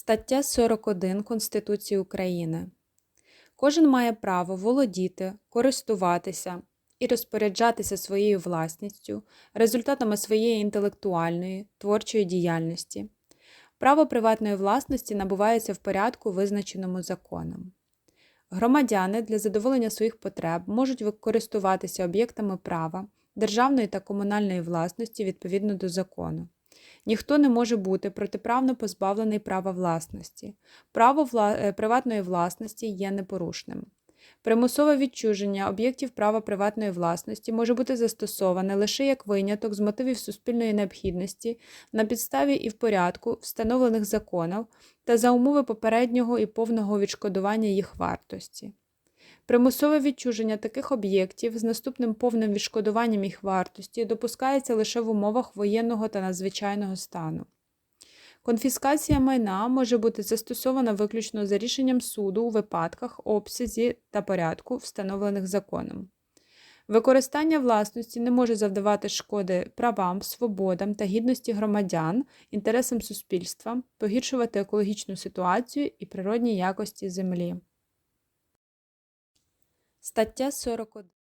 Стаття 41 Конституції України. Кожен має право володіти, користуватися і розпоряджатися своєю власністю, результатами своєї інтелектуальної, творчої діяльності. Право приватної власності набувається в порядку, визначеному законом. Громадяни для задоволення своїх потреб можуть користуватися об'єктами права, державної та комунальної власності відповідно до закону. Ніхто не може бути протиправно позбавлений права власності. Право вла... е, приватної власності є непорушним. Примусове відчуження об'єктів права приватної власності може бути застосоване лише як виняток з мотивів суспільної необхідності на підставі і в порядку, встановлених законом, та за умови попереднього і повного відшкодування їх вартості. Примусове відчуження таких об'єктів з наступним повним відшкодуванням їх вартості допускається лише в умовах воєнного та надзвичайного стану. Конфіскація майна може бути застосована виключно за рішенням суду у випадках, обсязі та порядку, встановлених законом. Використання власності не може завдавати шкоди правам, свободам та гідності громадян, інтересам суспільства, погіршувати екологічну ситуацію і природні якості землі. Стаття 41.